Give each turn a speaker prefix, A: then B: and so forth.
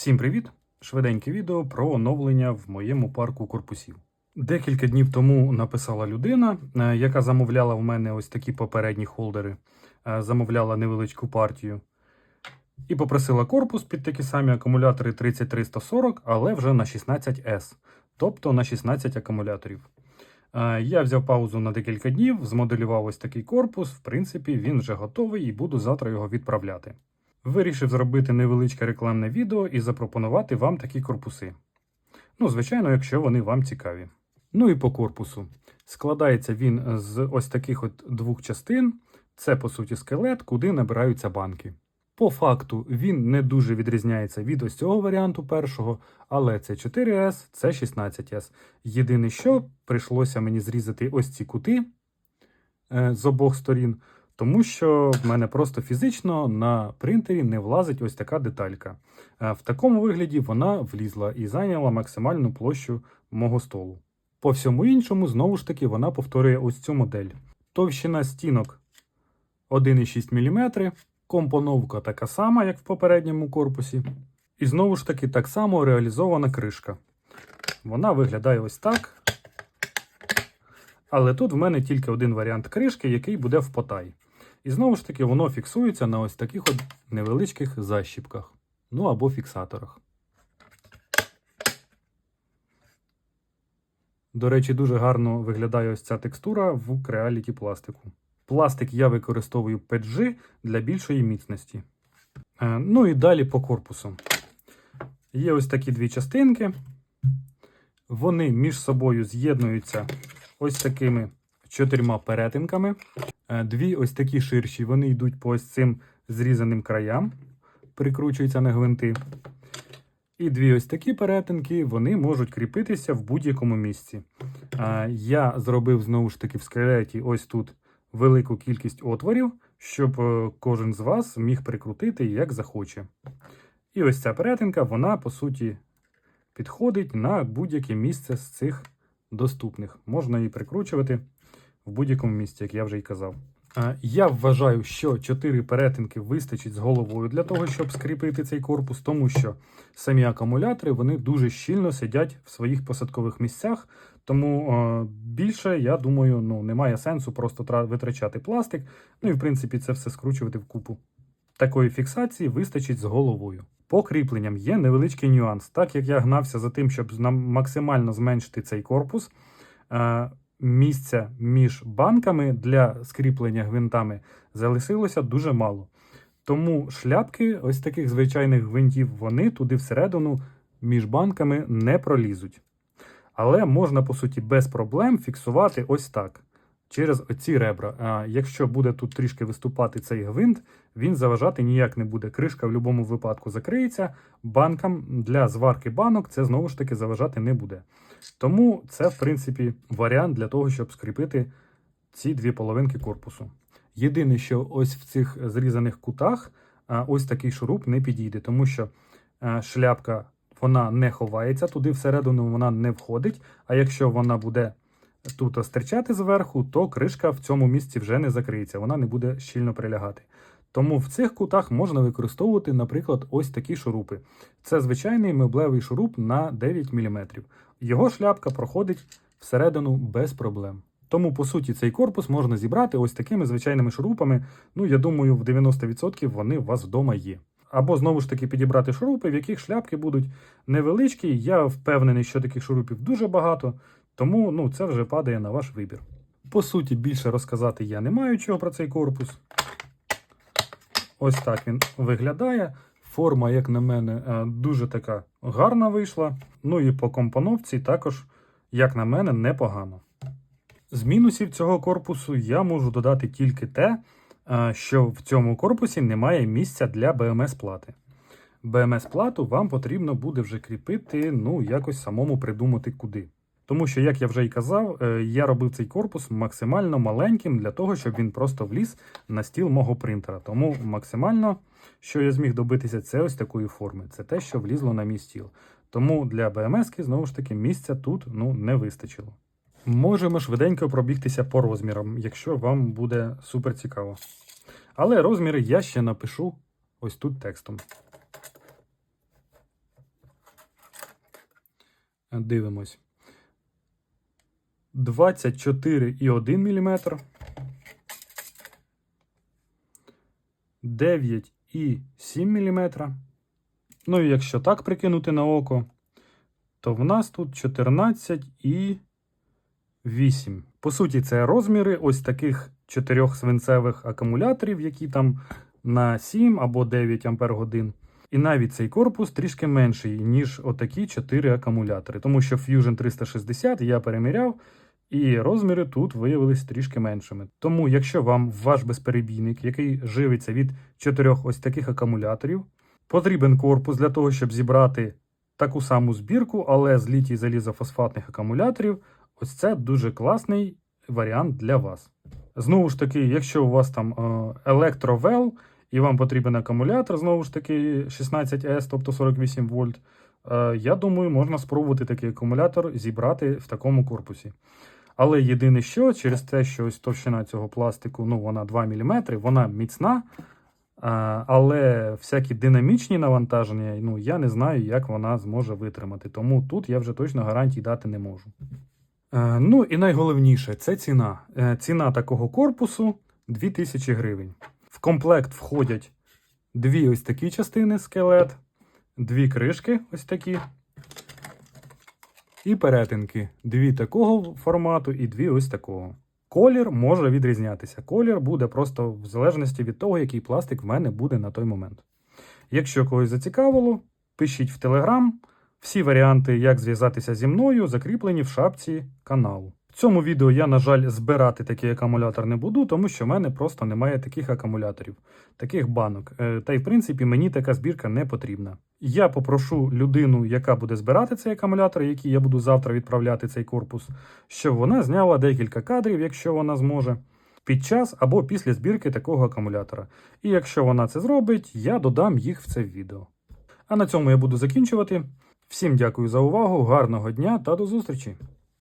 A: Всім привіт! Швиденьке відео про оновлення в моєму парку корпусів. Декілька днів тому написала людина, е, яка замовляла в мене ось такі попередні холдери, е, замовляла невеличку партію. І попросила корпус під такі самі акумулятори 3340, але вже на 16S, тобто на 16 акумуляторів. Е, Я взяв паузу на декілька днів, змоделював ось такий корпус. В принципі, він вже готовий і буду завтра його відправляти. Вирішив зробити невеличке рекламне відео і запропонувати вам такі корпуси. Ну, звичайно, якщо вони вам цікаві. Ну і по корпусу. Складається він з ось таких от двох частин. Це, по суті, скелет, куди набираються банки. По факту він не дуже відрізняється від ось цього варіанту першого, але це 4S, це 16S. Єдине, що прийшлося мені зрізати ось ці кути е, з обох сторін, тому що в мене просто фізично на принтері не влазить ось така деталька. Е, В такому вигляді вона влізла і зайняла максимальну площу мого столу. По всьому іншому, знову ж таки, вона повторює ось цю модель. Товщина стінок 1,6 мм, компоновка така сама, як в попередньому корпусі. І знову ж таки, так само реалізована кришка. Вона виглядає ось так. Але тут в мене тільки один варіант кришки, який буде в потай. І знову ж таки, воно фіксується на ось таких от невеличких защіпках. Ну або фіксаторах. До речі, дуже гарно виглядає ось ця текстура в креаліті пластику. Пластик я використовую PG для більшої міцності. Е, Ну і далі по корпусу. Є ось такі дві частинки. Вони між собою з'єднуються ось такими чотирма перетинками. Е, Дві ось такі ширші, вони йдуть по ось цим зрізаним краям, прикручуються на гвинти. І дві ось такі перетинки, вони можуть кріпитися в будь-якому місці. Е, Я зробив знову ж таки в скелеті ось тут велику кількість отворів, щоб е, кожен з вас міг прикрутити як захоче. І ось ця перетинка, вона по суті підходить на будь-яке місце з цих доступних. Можна її прикручувати в будь-якому місці, як я вже й казав. Я вважаю, що 4 перетинки вистачить з головою для того, щоб скріпити цей корпус, тому що самі акумулятори вони дуже щільно сидять в своїх посадкових місцях. Тому більше, я думаю, ну, немає сенсу просто витрачати пластик. Ну і в принципі це все скручувати в купу. Такої фіксації вистачить з головою. По кріпленням є невеличкий нюанс. Так як я гнався за тим, щоб максимально зменшити цей корпус, місця між банками для скріплення гвинтами залишилося дуже мало. Тому шляпки ось таких звичайних гвинтів вони туди всередину між банками не пролізуть. Але можна, по суті, без проблем фіксувати ось так. Через оці ребра. Якщо буде тут трішки виступати цей гвинт, він заважати ніяк не буде. Кришка в будь-якому випадку закриється. Банкам для зварки банок це знову ж таки заважати не буде. Тому це, в принципі, варіант для того, щоб скріпити ці дві половинки корпусу. Єдине, що ось в цих зрізаних кутах ось такий шуруп не підійде, тому що шляпка вона не ховається, туди всередину вона не входить. А якщо вона буде тут стирчати зверху, то кришка в цьому місці вже не закриється, вона не буде щільно прилягати. Тому в цих кутах можна використовувати, наприклад, ось такі шурупи. Це звичайний меблевий шуруп на 9 мм. Його шляпка проходить всередину без проблем. Тому, по суті, цей корпус можна зібрати ось такими звичайними шурупами. Ну, я думаю, в 90% вони у вас вдома є. Або знову ж таки підібрати шурупи, в яких шляпки будуть невеличкі. Я впевнений, що таких шурупів дуже багато, тому ну, це вже падає на ваш вибір. По суті, більше розказати я не маю чого про цей корпус. Ось так він виглядає. Форма, як на мене, е, дуже така гарна вийшла. Ну і по компоновці також, як на мене, непогано. З мінусів цього корпусу я можу додати тільки те, е, що в цьому корпусі немає місця для БМС-плати. БМС-плату вам потрібно буде вже кріпити, ну, якось самому придумати куди. Тому що, як я вже й казав, е, я робив цей корпус максимально маленьким для того, щоб він просто вліз на стіл мого принтера. Тому максимально, що я зміг добитися, це ось такої форми. Це те, що влізло на мій стіл. Тому для БМС, знову ж таки, місця тут ну, не вистачило. Можемо швиденько пробігтися по розмірам, якщо вам буде супер цікаво. Але розміри я ще напишу ось тут текстом. Дивимось. 24,1 мм. 9,7 мм. Ну і якщо так прикинути на око, то в нас тут 14,8. По суті, це розміри ось таких чотирьох свинцевих акумуляторів, які там на 7 або 9 Ампер. І навіть цей корпус трішки менший, ніж отакі 4 акумулятори. Тому що Fusion 360 я переміряв, і розміри тут виявились трішки меншими. Тому, якщо вам ваш безперебійник, який живиться від чотирьох ось таких акумуляторів, потрібен корпус для того, щоб зібрати таку саму збірку, але з літій залізофосфатних акумуляторів, ось це дуже класний варіант для вас. Знову ж таки, якщо у вас там е, електровел, і вам потрібен акумулятор, знову ж таки, 16S, тобто 48 вольт. Е, Я думаю, можна спробувати такий акумулятор зібрати в такому корпусі. Але єдине що, через те, що ось товщина цього пластику, ну вона 2 мм, вона міцна. е, Але всякі динамічні навантаження, ну я не знаю, як вона зможе витримати. Тому тут я вже точно гарантій дати не можу. Е, Ну і найголовніше це ціна. Е, Ціна такого корпусу 2000 гривень. В комплект входять дві ось такі частини скелет, дві кришки ось такі. І перетинки. Дві такого формату і дві ось такого. Колір може відрізнятися. Колір буде просто в залежності від того, який пластик в мене буде на той момент. Якщо когось зацікавило, пишіть в Телеграм. Всі варіанти, як зв'язатися зі мною, закріплені в шапці каналу. Цьому відео я, на жаль, збирати такий акумулятор не буду, тому що в мене просто немає таких акумуляторів, таких банок. Е, Та й в принципі мені така збірка не потрібна. Я попрошу людину, яка буде збирати цей акумулятор, який я буду завтра відправляти цей корпус, щоб вона зняла декілька кадрів, якщо вона зможе, під час або після збірки такого акумулятора. І якщо вона це зробить, я додам їх в це відео. А на цьому я буду закінчувати. Всім дякую за увагу, гарного дня та до зустрічі!